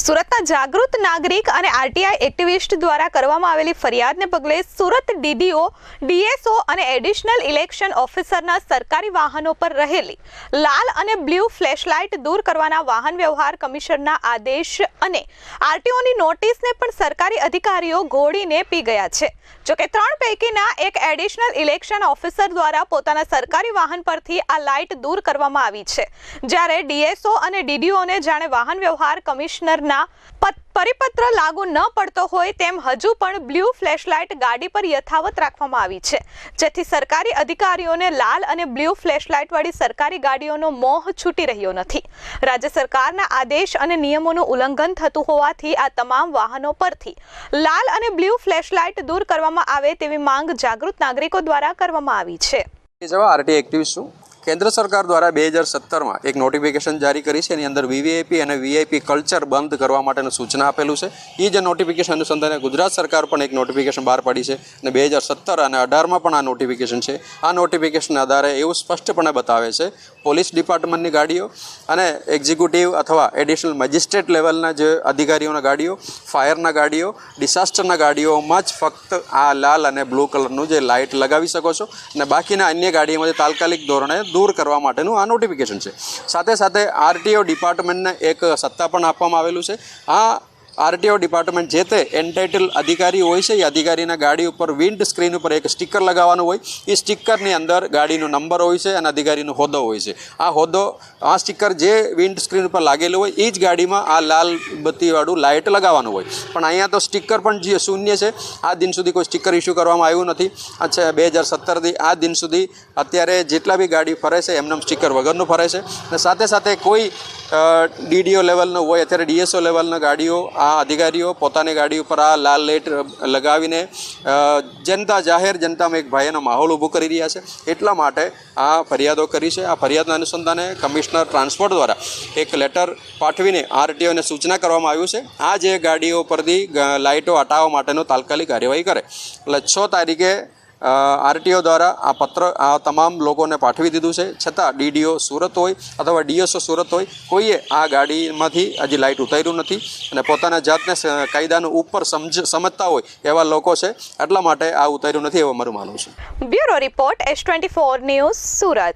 સુરતના જાગૃત નાગરિક અને આરટીઆઈ એક્ટિવિસ્ટ દ્વારા કરવામાં આવેલી ફરિયાદને પગલે સુરત ડીડીઓ, ડીએસઓ અને એડિશનલ ઇલેક્શન ઓફિસરના સરકારી વાહનો પર રહેલી લાલ અને બ્લુ ફ્લેશલાઇટ દૂર કરવાના વાહન વ્યવહાર કમિશનરના આદેશ અને આરટીઓની નોટિસને પણ સરકારી અધિકારીઓ ઘોડીને પી ગયા છે. જોકે ત્રણ પૈકીના એક એડિશનલ ઇલેક્શન ઓફિસર દ્વારા પોતાના સરકારી વાહન પરથી આ લાઇટ દૂર કરવામાં આવી છે. જ્યારે ડીએસઓ અને ડીડીઓને જાણે વાહન વ્યવહાર કમિશનરના પ- પરિપત્ર લાગુ ન પડતો હોય તેમ હજુ પણ બ્લુ ફ્લેશલાઇટ ગાડી પર યથાવત રાખવામાં આવી છે. જેથી સરકારી અધિકારીઓને લાલ અને બ્લુ ફ્લેશલાઇટવાળી સરકારી ગાડીઓનો મોહ છૂટી રહ્યો નથી. રાજ્ય સરકારના આદેશ અને નિયમોનું ઉલ્લંઘન થતું હોવાથી આ તમામ વાહનો પરથી લાલ અને બ્લુ ફ્લેશલાઇટ દૂર કરવામાં આવે તેવી માંગ જાગૃત નાગરિકો દ્વારા કરવામાં આવી છે. આરટી એક્ટિવ છું કેન્દ્ર સરકાર દ્વારા બે હજાર સત્તરમાં એક નોટિફિકેશન જારી કરી છે. એની અંદર વીવીઆઈપી અને વીઆઈપી કલ્ચર બંધ કરવા માટેનું સૂચના આપેલું છે. એ જે નોટિફિકેશન અનુસંધાને ગુજરાત સરકાર પણ એક નોટિફિકેશન બહાર પાડી છે અને બે હજાર સત્તર અને અઢારમાં પણ આ નોટિફિકેશન છે. આ નોટિફિકેશન આધારે એવું સ્પષ્ટપણે બતાવે છે. પોલીસ ડિપાર્ટમેન્ટની ગાડીઓ અને એક્ઝિક્યુટિવ અથવા એડિશનલ મેજિસ્ટ્રેટ લેવલના જે અધિકારીઓના ગાડીઓ ફાયરના ગાડીઓ ડિઝાસ્ટરના ગાડીઓમાં જ ફક્ત આ લાલ અને બ્લુ કલરનું જે લાઇટ લગાવી શકો છો. અને બાકીના અન્ય ગાડીઓમાં તાત્કાલિક ધોરણે દૂર કરવા માટેનું આ નોટિફિકેશન છે. સાથે સાથે આરટીઓ ડિપાર્ટમેન્ટને એક સત્તા પણ આપવામાં આવેલું છે. આ આરટીઓ ડિપાર્ટમેન્ટ જે તે એન્ટાઇટલ અધિકારી હોય છે, એ અધિકારીના ગાડી ઉપર વિન્ડ સ્ક્રીન ઉપર એક સ્ટીકર લગાવવાનું હોય. એ સ્ટીકરની અંદર ગાડીનો નંબર હોય છે અને અધિકારીનો હોદ્દો હોય છે. આ હોદ્દો, આ સ્ટીકર જે વિન્ડ સ્ક્રીન ઉપર લાગેલું હોય એ જ ગાડીમાં આ લાલ બત્તીવાળું લાઇટ લગાવવાનું હોય. પણ અહીંયા તો સ્ટીકર પણ જે શૂન્ય છે. આ દિન સુધી કોઈ સ્ટીકર ઇસ્યુ કરવામાં આવ્યું નથી. અચ્છા, બે હજાર સત્તરથી આ દિન સુધી અત્યારે જેટલા બી ગાડી ફરે છે, એમનેમ સ્ટીકર વગરનું ફરે છે. અને સાથે સાથે કોઈ ડીડીઓ લેવલનો હોય, અત્યારે ડીએસઓ લેવલના ગાડીઓ આ અધિકારીઓ પોતાની ગાડી ઉપર આ લાલ લાઇટ લગાવીને જનતા જાહેર જનતામાં એક ભયનો માહોલ ઊભો કરી રહ્યા છે. એટલા માટે આ ફરિયાદો કરી છે. આ ફરિયાદના અનુસંધાને કમિશનર ટ્રાન્સપોર્ટ દ્વારા એક લેટર પાઠવીને આરટીઓને સૂચના કરવામાં આવ્યું છે. આ જે ગાડીઓ પરથી લાઇટો હટાવવા માટેનો તાત્કાલિક કાર્યવાહી કરે. એટલે છ તારીખે આરટીઓ દ્વારા આ પત્ર આ તમામ લોકોને પાઠવી દીધું છે. છતાં ડીડીઓ સુરત હોય અથવા ડીએસઓ સુરત હોય, કોઈએ આ ગાડીમાંથી હજી લાઇટ ઉતાર્યું નથી અને પોતાના જાતને કાયદાનું ઉપર સમજ, સમજતા હોય એવા લોકો છે. એટલા માટે આ ઉતાર્યું નથી એવું મારું માનવું છે. Bureau report S twenty four news Surat.